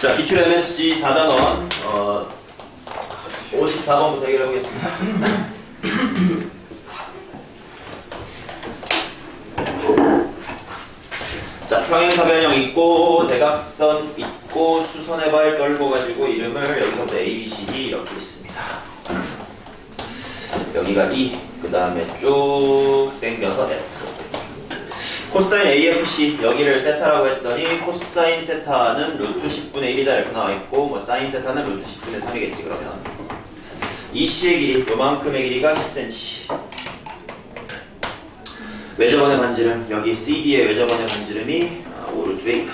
자, 기출 MSG 4단원, 어, 54번부터 해결해 보겠습니다. 자, 평행사변형 있고, 대각선 있고, 수선의 발 떨궈가지고 이름을 여기서부터 A, B, C, D 이렇게 있습니다. 여기가 E, 그 다음에 쭉 당겨서 F. 코사인 AFC 여기를 세타라고 했더니 코사인 세타는 루트 10분의 1이다 이렇게 나와있고 뭐 사인 세타는 루트 10분의 3이겠지 그러면. EC의 길이 요만큼의 길이가 10cm 외접원의 반지름 여기 CD의 외접원의 반지름이 5루트 8이다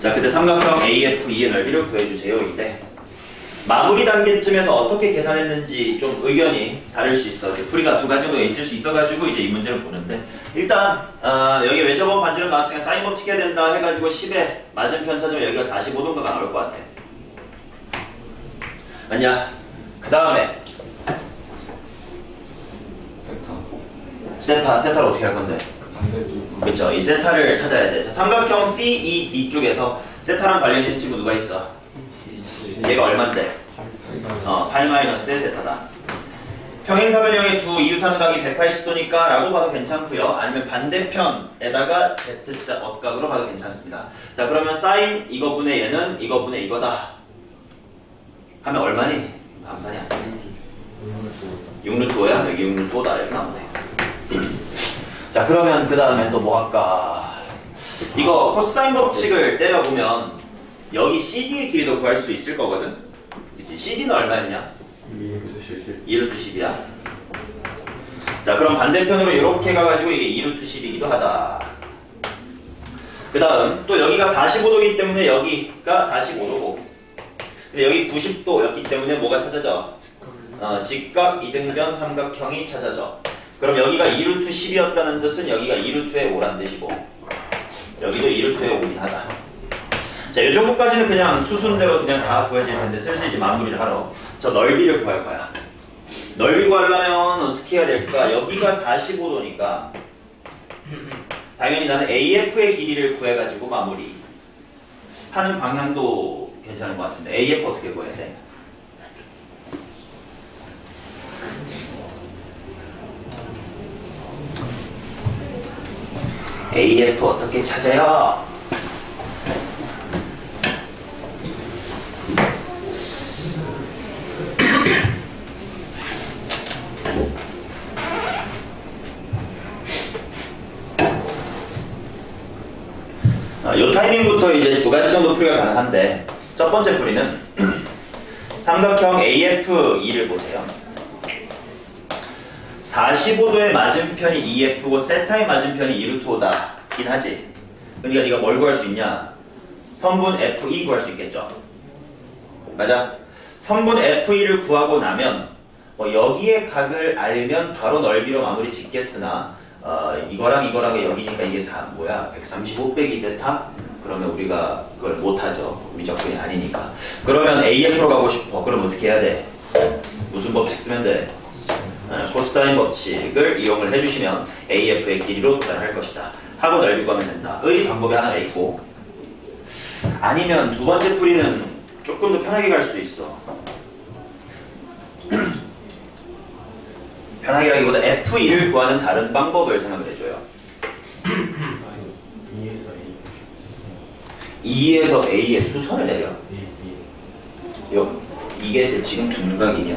자 그때 삼각형 AFE의 넓이를 구해주세요 이때 마무리 단계쯤에서 어떻게 계산했는지 좀 의견이 다를 수 있어. 풀이가 두 가지로 있을 수 있어가지고 이제 이 문제를 보는데 일단 어, 여기 외접원 반지름 나왔으니까 사인 법칙 해야 된다 해가지고 10에 맞은편 찾으면 여기가 45도인가가 나올 것 같아. 맞냐? 그 다음에 세타 세타, 세타를 어떻게 할 건데? 그렇죠. 이 세타를 찾아야 돼. 자, 삼각형 CED 쪽에서 세타랑 관련 있는 친구 누가 있어? 얘가 얼마인데? 어, 8 마이너스의 세타다. 평행사변형의 두 이웃하는 각이 180도니까 라고 봐도 괜찮고요. 아니면 반대편에다가 Z자 억각으로 봐도 괜찮습니다. 자 그러면 사인 이거분의 얘는 이거분의 이거다. 하면 얼마니? 암산이야. 6루트 5야? 여기 6루트 5다 이렇게 나오네. 자 그러면 그 다음에 또 뭐 할까? 이거 코사인 법칙을 때려보면 여기 CD의 길이도 구할 수 있을 거거든. 그치? CD는 얼마였냐? 2루트 10이야. 자, 그럼 반대편으로 이렇게 가가지고 이게 2루트 10이기도 하다. 그 다음, 또 여기가 45도이기 때문에 여기가 45도고. 근데 여기 90도였기 때문에 뭐가 찾아져? 어, 직각 이등변 삼각형이 찾아져. 그럼 여기가 2루트 10이었다는 뜻은 여기가 2루트의 5란 뜻이고, 여기도 2루트의 5긴 하다. 자, 이 정도까지는 그냥 수순대로 그냥 다 구해질 텐데 슬슬 이제 마무리를 하러 저 넓이를 구할 거야. 넓이 구하려면 어떻게 해야 될까? 여기가 45도니까 당연히 나는 AF의 길이를 구해가지고 마무리 하는 방향도 괜찮은 것 같은데 AF 어떻게 구해야 돼? AF 어떻게 찾아요? 어, 이 타이밍부터 이제 두 가지 정도 풀이가 가능한데 첫 번째 풀이는 삼각형 AF2를 보세요. 45도의 맞은편이 EF고 세타의 맞은편이 2루트 5다 긴 하지. 그러니까 네가 뭘 구할 수 있냐? 선분 F2 구할 수 있겠죠. 맞아. 선분 F2를 구하고 나면 뭐 여기에 각을 알면 바로 넓이로 마무리 짓겠으나 어, 이거랑 이거랑 여기니까 이게 사, 뭐야 135 빼기 세타? 그러면 우리가 그걸 못하죠. 미적분이 아니니까. 그러면 AF로 가고 싶어. 그럼 어떻게 해야 돼? 무슨 법칙 쓰면 돼? 어, 코사인 법칙을 이용을 해주시면 AF의 길이로 도달할 것이다. 하고 넓이 구하면 된다. 의 방법이 하나가 있고. 아니면 두 번째 풀이는 조금 더 편하게 갈 수도 있어. 편하게라기보다 F1을 구하는 다른 방법을 생각을 해줘요. 2에서 A의 수선을 내려. 요, 이게 지금 둔각이냐?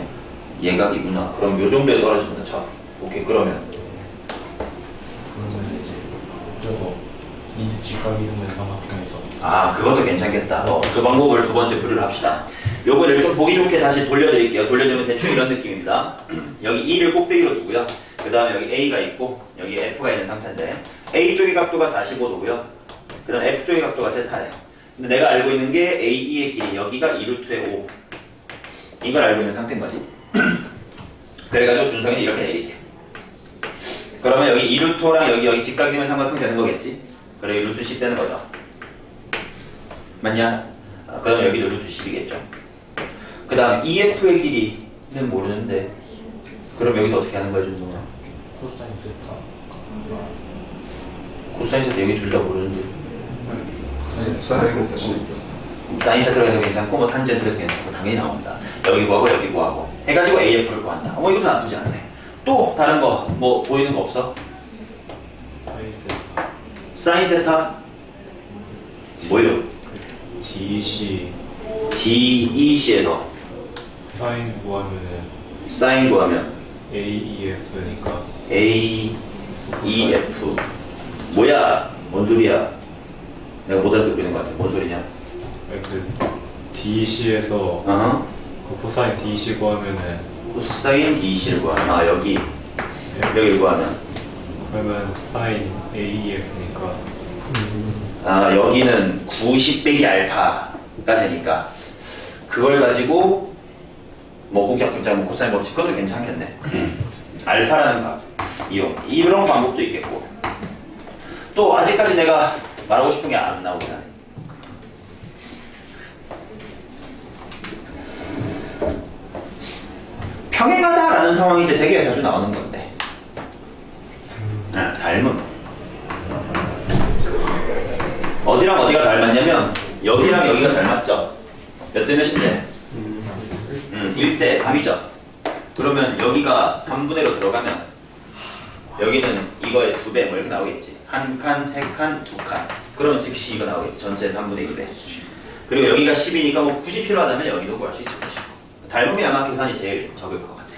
예각이구나. 그럼 요 정도에 떨어진다. 자, 오케이. 그러면 그러면 이제 저거 인지 직각 이동된 삼각형에서 아, 그것도 괜찮겠다. 어, 그 방법을 두 번째 풀이를 합시다. 요거를 좀 보기 좋게 다시 돌려드릴게요. 돌려주면 대충 이런 느낌입니다. 여기 2를 꼭대기로 두고요. 그 다음에 여기 A가 있고, 여기 F가 있는 상태인데, A 쪽의 각도가 45도고요. 그 다음에 F 쪽의 각도가 세타예요. 근데 내가 알고 있는 게 AE의 길이, 여기가 2루트의 5. 이걸 알고 있는 상태인 거지. 그래가지고 준성이는 이렇게 내리지. 그러면 여기 2루트랑 여기, 여기 직각이면 삼각형 되는 거겠지? 그래, 루트 10 되는 거죠. 맞냐? 아, 그다음 여기도 루트 10이겠죠. 그 다음 EF의 길이는 모르는데 그럼 여기서 어떻게 하는 거야 준성아? 코사인 세타 코사인 세타 여기 둘 다 모르는데 사인부터 시죠. 사인 세트로 해도 괜찮고 뭐 탄젠트로 해도 괜찮고 당연히 나옵니다. 여기 구하고 여기 구하고 해가지고 AF를 구한다. 뭐 이것도 나쁘지 않네. 또 다른 거 뭐 보이는 거 없어? 사인 세타 사인 세타 뭐예요? DEC DEC에서 사인 구하면은 사인 구하면 AEF니까 E, F 뭐야? 뭔 소리야? 내가 못 알아듣고 있는 것 같아. 뭔 소리냐? 그 DEC에서 어허. 그 코사인 DEC 구하면은 코사인 DEC를 구하면 아 여기. 여기를 구하면 그러면 사인 AEF니까. 아 여기는 90 빼기 알파가 되니까. 그걸 가지고 뭐 국작국작 뭐 코사인 법칙 그것도 괜찮겠네. 알파라는 값 이용. 이런 방법도 있겠고. 또 아직까지 내가 말하고 싶은 게 안 나오긴 하네. 평행하다라는 상황이 때 되게 자주 나오는 건데. 아, 닮음 어디랑 어디가 닮았냐면 여기랑 여기가 닮았죠. 몇 대 몇인데? 음, 1대 3이죠. 그러면 여기가 3분의 1로 들어가면 여기는 이거의 두 배 뭐 이렇게 나오겠지. 한 칸, 세 칸, 두 칸. 그러면 즉시 이거 나오겠지. 전체 3분의 1에 그리고 여기가 10이니까 뭐 굳이 필요하다면 여기도 구할 수 있을 것이고. 닮음이 아마 계산이 제일 적을 것 같아요.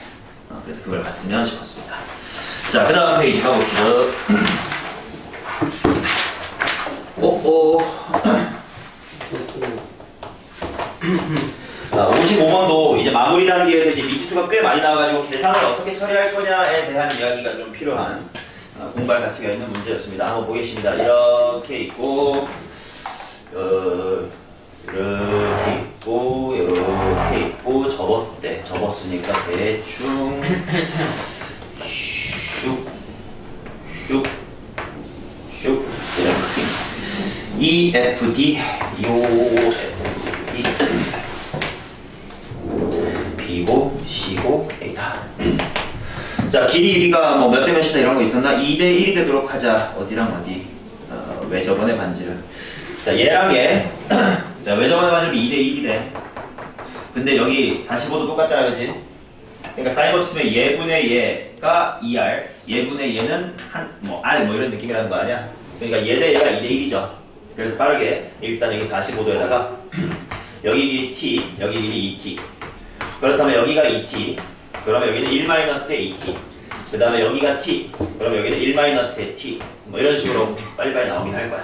어, 그래서 그걸 봤으면 싶었습니다. 자 그 다음 페이지 가봅시다. 오오 자, 55번도 이제 마무리 단계에서 이제 미지수가 꽤 많이 나와가지고 계산을 어떻게 처리할 거냐에 대한 이야기가 좀 필요한 어, 공부할 가치가 있는 문제였습니다. 한번 보겠습니다. 이렇게 있고, 어, 이렇게 있고, 이렇게 있고, 접었대. 접었으니까 대충 슉, 슉, 슉 이렇게. E, F, D, 요 F, D. B고 C고 A다. 자 길이 1위가 뭐 몇 대 몇이다 이런 거 있었나? 2대 1이 되도록 하자. 어디랑 어디? 어, 왜 저번에 반지를. 자 얘랑 얘. 자 왜 저번에 반지를 2대 1이래. 근데 여기 45도 똑같잖아 그지? 그러니까 사인 법칙은 얘분의 얘가 2R, 얘분의 얘는 한 뭐 R 뭐 이런 느낌이라는 거 아니야? 그러니까 얘대 얘가 2대 1이죠. 그래서 빠르게 일단 여기 45도에다가 여기 길이 t, 여기 길이 2t. 그렇다면 여기가 2t. 그러면 여기는 1-의 2t. 그 다음에 여기가 t. 그러면 여기는 1-의 t. 뭐 이런 식으로 빨리빨리 나오긴 할 거야.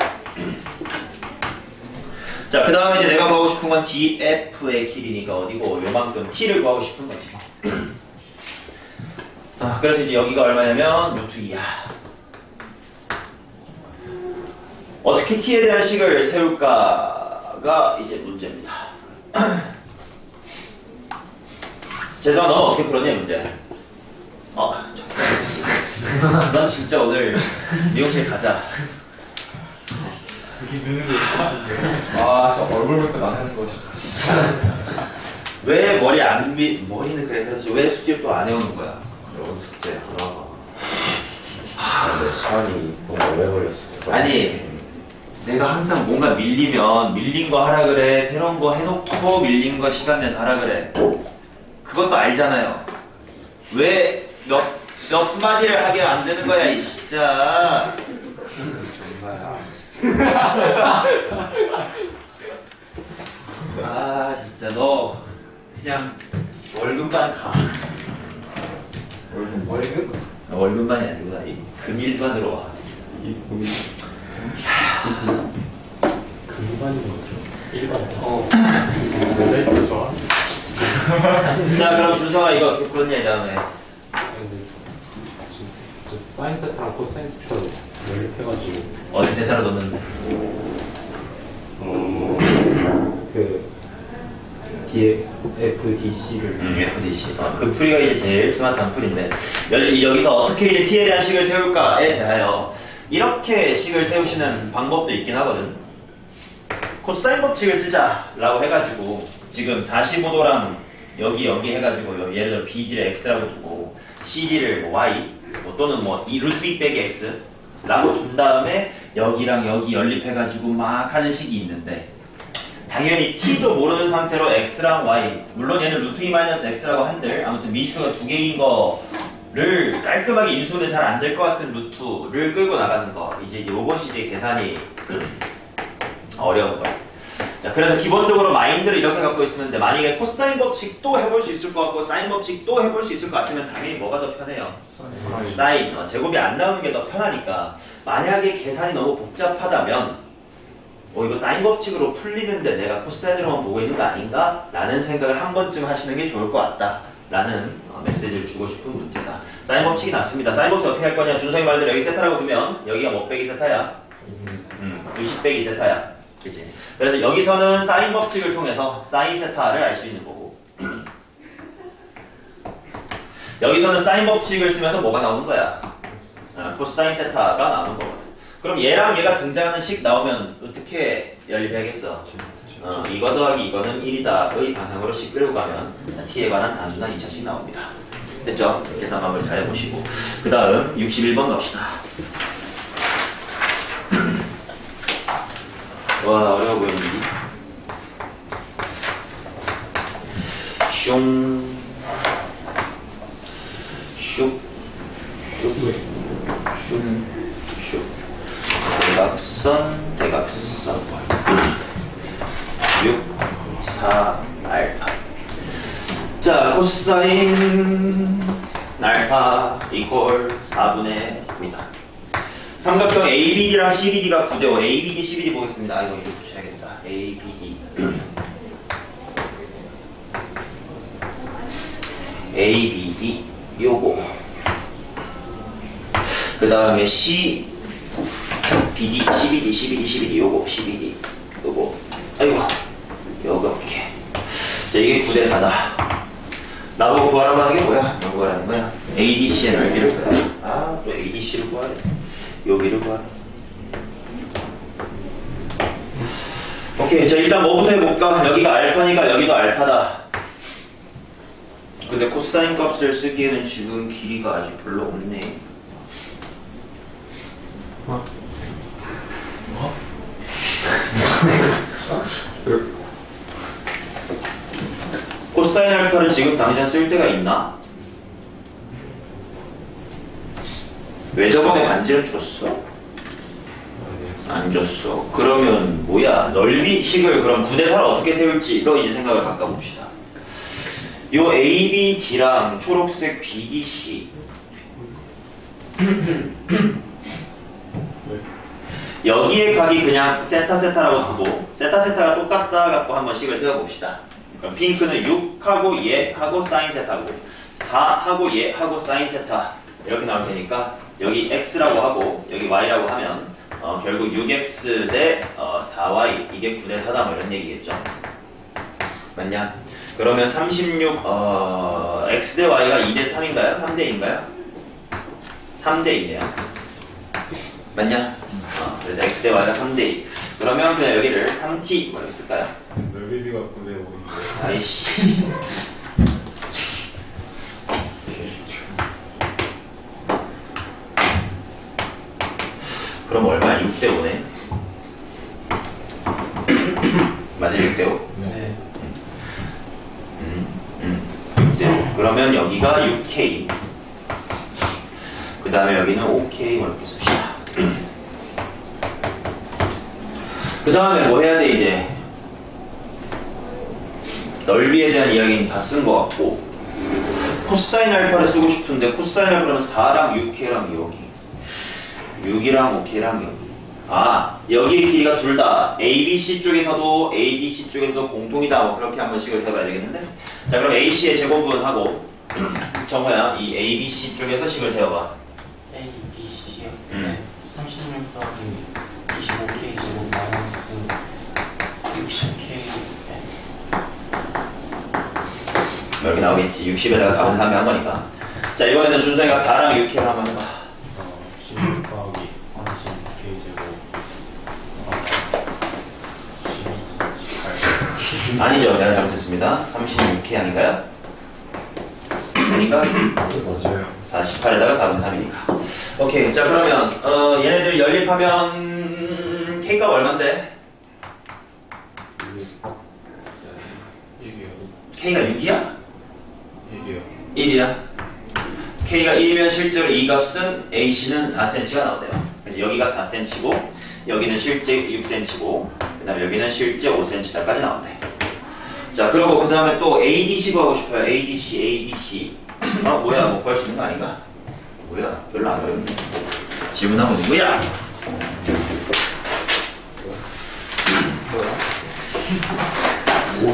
자, 그 다음에 이제 내가 구하고 싶은 건 df의 길이니까 어디고 요만큼 t를 구하고 싶은 거지. 아, 그래서 이제 여기가 얼마냐면 루트 2야. 어떻게 t에 대한 식을 세울까가 이제 문제입니다. 재성아 너는 어떻게 풀었니 문제? 어, 저- 넌 진짜 오늘 미용실 가자. 아, 저 얼굴 보니까 나는 거 진짜. 왜 머리 안 미, 머리는 그래 그래서 왜 숙제를 또 안 해오는 거야? 여러 숙제 하다가 아, 근데 시간이 너무 오래 걸렸어. 아니 내가 항상 뭔가 밀리면 밀린 거 하라 그래 새로운 거 해놓고 밀린 거 시간 내서 하라 그래 그것도 알잖아요. 왜 몇 몇 마디를 하게 안 되는 거야 이 진짜. 아 진짜 너 그냥 월급만 가. 월급? 월급만이 아니구나. 이 금일반으로 와 진짜. 이 고민 금반인 것 같아요 일반 어. 모자이크 좋아 자 그럼 준성아 이거 어떻게 풀었냐 이 다음에. 사인 세타랑 코사인 세타로 연립해가지고. 어디 세타로 넣는데. 그 DFDC를. 음, FDC 어, 그 풀이가 이제 제일 스마트한 풀인데. 여기, 여기서 어떻게 이제 t에 대한 식을 세울까에 대하여 이렇게 식을 세우시는 방법도 있긴 하거든. 코사인 법칙을 쓰자라고 해가지고 지금 45도랑 여기 여기 해가지고 여- 예를 들어 BD를 X라고 두고 CD를 뭐 Y 뭐 또는 뭐 이 루트 2 빼기 X 라고 둔 다음에 여기랑 여기 연립해가지고 막 하는 식이 있는데 당연히 t도 모르는 상태로 x랑 y 물론 얘는 루트 2 마이너스 x라고 한들 아무튼 미수가 두 개인 거를 깔끔하게 인수는 잘 안 될 것 같은 루트를 끌고 나가는 거 이제 요것이 이제 계산이 어려운 거야. 자, 그래서 기본적으로 마인드를 이렇게 갖고 있으면 돼. 만약에 코사인 법칙도 해볼 수 있을 것 같고 사인 법칙도 해볼 수 있을 것 같으면 당연히 뭐가 더 편해요? 사인. 어, 제곱이 안 나오는 게 더 편하니까. 만약에 계산이 너무 복잡하다면 어 이거 사인 법칙으로 풀리는데 내가 코사인으로만 보고 있는 거 아닌가? 라는 생각을 한 번쯤 하시는 게 좋을 것 같다. 라는 어, 메시지를 주고 싶은 문제다. 사인 법칙이 났습니다. 사인 법칙 어떻게 할 거냐? 준성이 말대로 여기 세타라고 두면 여기가 뭐 빼기 세타야? 음, 90 빼기 세타야 그치 그래서 여기서는 사인 법칙을 통해서 사인 세타를 알 수 있는 거고 여기서는 사인 법칙을 쓰면서 뭐가 나오는 거야? 아, 코사인 세타가 나오는 거거든. 그럼 얘랑 얘가 등장하는 식 나오면 어떻게 연립하겠어? 어, 이거 더하기 이거는 1이다의 방향으로 식 끌고 가면 t에 관한 단순한 2차식 나옵니다. 됐죠? 계산 마무리 잘 해보시고 그 다음 61번 갑시다. 와 어려워 보이는데 슝. 대각선, 대각선. 6, 4, 알파. 자, 코사인 알파 이퀄 4분의 3입니다. 삼각형 ABD랑 CBD가 9대5. ABD, CBD 보겠습니다. 아, 이거 이거 붙여야겠다. ABD. ABD 요거 그 다음에 C BD CBD CBD CBD 요거 CBD 요거 아이고 요거 이렇게 자 이게 9대 4다 나보고 구하라고 하는 게 뭐야? 뭘 구하라는 거야? ADC의 넓이를 구하라 아또 ADC를 구하래 여기를 구하라 오케이 자 일단 뭐부터 해볼까? 여기가 알파니까 여기도 알파다 근데 코사인 값을 쓰기에는 지금 길이가 아직 별로 없네. 어? 코사인 알파를 지금 당장 쓸 데가 있나? 왜 저번에 반지를 줬어? 안 줬어. 그러면 뭐야? 넓이식을 그럼 9대 4를 어떻게 세울지로 이제 생각을 바꿔봅시다. 요 ABD랑 초록색 BDC 여기에 각이 그냥 세타 세타라고 두고 세타 세타가 똑같다 갖고 한번 식을 세워봅시다. 그럼 핑크는 6하고 얘하고 사인 세타고 4하고 얘하고 사인 세타 이렇게 나올 테니까 여기 x라고 하고 여기 y라고 하면 어, 결국 6x 대 어, 4y 이게 9대 4다 뭐 이런 얘기겠죠. 맞냐? 그러면 36 어, x 대 y가 2대 3인가요? 3대 2인가요? 3대 2네요. 맞냐? 어, 그래서 x 대 y가 3대 2. 그러면 그냥 여기를 3t 뭐라고 쓸까요? 넓이비가 9대 5인데 아이씨. 그럼 얼마야? 6대 5네. 맞아 6대 5. 네. 음, 6대 5. 그러면 여기가 6K. 그 다음에 여기는 5K 뭐 이렇게 씁시다. 그 다음에 뭐 해야 돼 이제? 넓이에 대한 이야기는 다 쓴 것 같고 코사인 알파를 쓰고 싶은데 코사인 알파는 4랑 6K랑 여기 6이랑 5K랑 여기 아 여기의 길이가 둘 다. ABC 쪽에서도 ADC 쪽에서도 공통이다. 뭐 그렇게 한번 식을 세봐야 되겠는데. 자 그럼 AC의 제곱은 하고 정우야 이 ABC 쪽에서 식을 세워봐. A, B, C요? 음. 36 더하기 25K 제곱 마이너스 60K 이렇게 나오겠지. 60에다가 4분의 3을 한 거니까. 자 이번에는 준성이가 4랑 6K를 한번 해봐 어, 16 더하기 30K 제곱 어, 12, 18 아니죠 내가 잘못했습니다 36K 아닌가요? 아닌가? 맞아요. 48에다가 4분의 3이니까. 오케이. 자, 그러면, 어, 얘네들 연립하면 K가 얼만데? K가 6이야? 이게요. 1이야? K가 1이면 실제로 이 값은 AC는 4cm가 나오네요. 그래서 여기가 4cm고 여기는 실제 6cm고 그 다음에 여기는 실제 5cm까지 나온대. 자 그리고 그 다음에 또 ADC 구하고 싶어요. ADC, ADC. 아 뭐야 뭐 구할 수 있는 거 아닌가? 뭐야 별로 안 어렵네. 질문하고 누구야?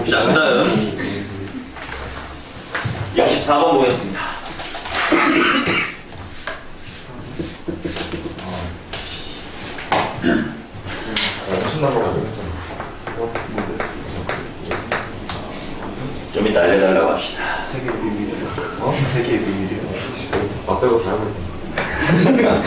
자, 그 다음 64번 보겠습니다. 엄청난 거 가지고 알려달라고 합시다. 세계 비밀이요. 어? 세계 비밀이요. 나 빼고 다 있다.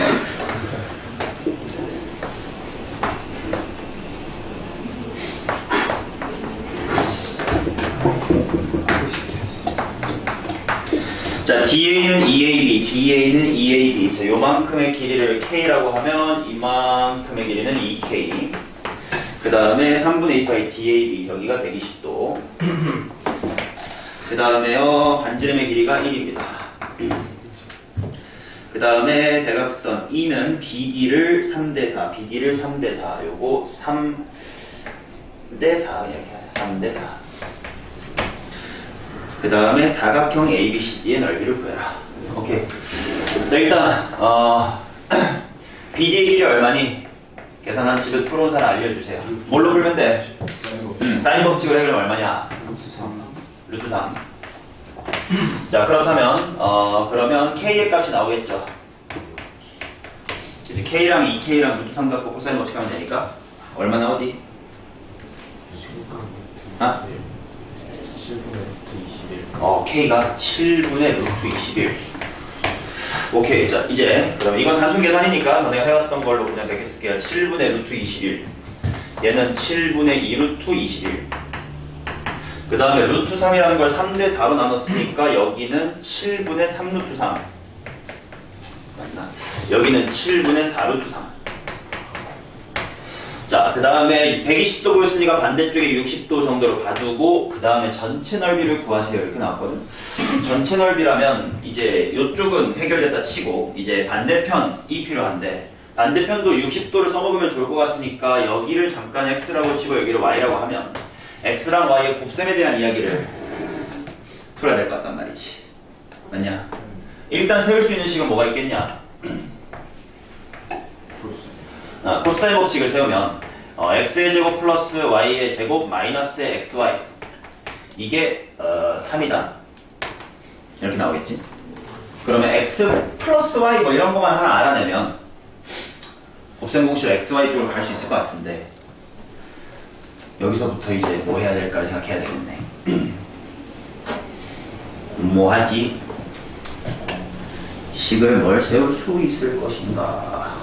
자, DA는 EAB, DA는 EAB. 자, 요만큼의 길이를 K라고 하면 이만큼의 길이는 2K. 그 다음에 3분의 2파이 DAB, 여기가 120도. 그 다음에요, 반지름의 길이가 1입니다. 그 다음에 대각선 E는 BD를 3대4, BD를 3대4, 요거 3대4 이렇게 하세요. 3대4. 그 다음에 사각형 ABCD의 넓이를 구해라. 오케이. 자, 일단, 어, BD의 길이 얼마니? 계산한 풀어온 사람 알려주세요. 뭘로 풀면 돼? 음, 사인 법칙으로 해결하면 얼마냐? 루트 3. 자, 그렇다면, 어, 그러면 K의 값이 나오겠죠. 이제 K랑 2K랑 루트 3 갖고 코사인 법칙 하면 되니까, 얼마 나오디? 아? 7분의 루트 21. 어, K가 7분의 루트 21. 오케이. 자, 이제, 그럼 이건 단순 계산이니까 너네가 해왔던 걸로 그냥 쓸게요. 7분의 루트 21. 얘는 7분의 2 루트 21. 그 다음에 루트 3이라는 걸 3대 4로 나눴으니까 여기는 7분의 3 루트 3. 맞나? 여기는 7분의 4 루트 3. 자, 그 다음에 120도 보였으니까 반대쪽에 60도 정도로 봐두고 그 다음에 전체 넓이를 구하세요 이렇게 나왔거든. 전체 넓이라면 이제 이쪽은 해결됐다 치고 이제 반대편이 필요한데 반대편도 60도를 써먹으면 좋을 것 같으니까 여기를 잠깐 x라고 치고 여기를 y라고 하면 x랑 y의 곱셈에 대한 이야기를 풀어야 될 것 같단 말이지. 맞냐? 일단 세울 수 있는 식은 뭐가 있겠냐? 아, 코사인 법칙을 세우면 어, x의 제곱 플러스 y의 제곱 마이너스의 xy 이게 어, 3이다 이렇게 나오겠지 그러면 x 플러스 y 뭐 이런 것만 하나 알아내면 곱셈 공식으로 xy 쪽으로 갈 수 있을 것 같은데 여기서부터 이제 뭐 해야 될까 생각해야 되겠네 뭐 하지? 식을 뭘 세울 수 있을 것인가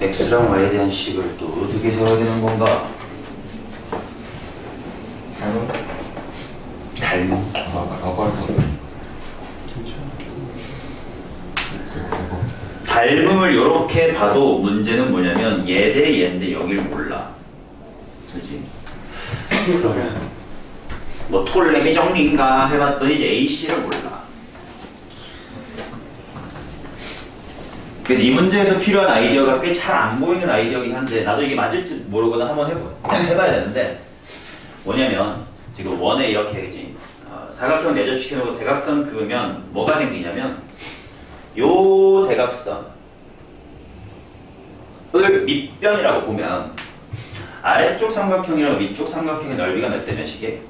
X랑 Y에 대한 식을 또 어떻게 세워야 되는 건가? 닮은? 닮음. 아, 라고 할 건데. 닮음을 이렇게 봐도 문제는 뭐냐면 얘대 얘인데 여길 몰라. 그지? 그러면 뭐 톨레미 정리인가 해봤더니 이제 AC를 몰라. 그래서 이 문제에서 필요한 아이디어가 꽤 잘 안 보이는 아이디어긴 한데 나도 이게 맞을지 모르거나 한번 해보, 해봐야 되는데 뭐냐면 지금 원에 이렇게 그지 어, 사각형 내전시켜놓고 대각선 그으면 뭐가 생기냐면 요 대각선 을 밑변이라고 보면 아래쪽 삼각형이랑 위쪽 삼각형의 넓이가 몇 대 몇이게?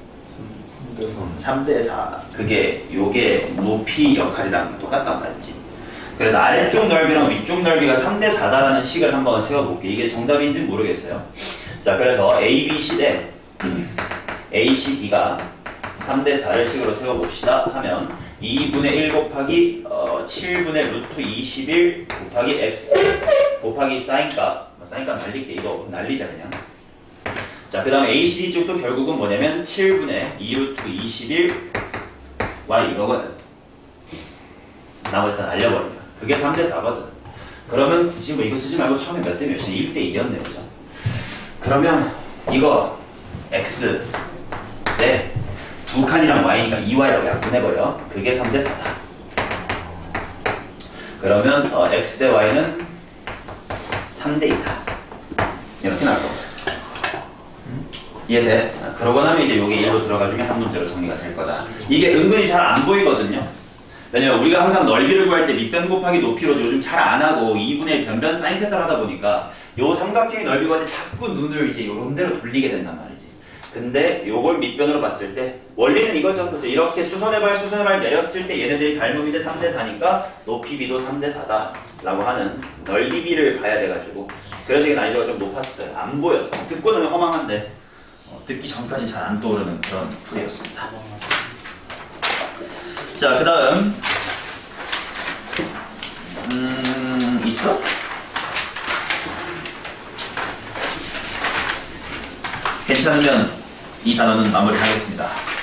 3대 4. 그게 요게 높이 역할이랑 똑같단 말이지. 그래서 아래쪽 넓이랑 위쪽 넓이가 3대 4다라는 식을 한번 세워볼게. 이게 정답인지 모르겠어요. 자, 그래서 A, B, C 대 A, C, D가 3대 4를 식으로 세워봅시다. 하면 2분의 1 곱하기 어, 7분의 루트 21 곱하기 x 곱하기 사인값 사인값 날릴게. 이거 날리자 그냥. 자, 그 다음에 ACD 쪽도 결국은 뭐냐면 7분의 2 루트 21 Y 이거거든. 나머지 다 날려버리면. 그게 3대 4거든. 그러면 굳이 뭐 이거 쓰지 말고 처음에 몇 대 몇이냐? 1대 2였네, 그죠? 그러면 이거 X 네. 두 칸이랑 Y니까 2Y라고 약분해버려. 그게 3대 4다. 그러면 어, X 대 Y는 3대 2다. 이렇게 나올 거고. 이해돼? 아, 그러고 나면 이제 요게 1로 들어가주면 한 문제로 정리가 될 거다. 이게 은근히 잘 안 보이거든요. 왜냐면 우리가 항상 넓이를 구할 때 밑변 곱하기 높이로 요즘 잘 안 하고 2분의 변변 사인 세타를 하다 보니까 요 삼각형의 넓이 구할 때 자꾸 눈을 이제 요런 데로 돌리게 된단 말이지. 근데 요걸 밑변으로 봤을 때 원리는 이거죠. 그죠? 이렇게 수선의 발 수선의 발 내렸을 때 얘네들이 닮음인데 3대 4니까 높이 비도 3대 4다 라고 하는 넓이 비를 봐야 돼가지고 그래서 이게 난이도가 좀 높았어요. 안 보여서 듣고 나면 허망한데 어, 듣기 전까지 잘 안 떠오르는 그런 풀이었습니다. 자, 그 다음. 음, 있어? 괜찮으면 이 단어는 마무리하겠습니다.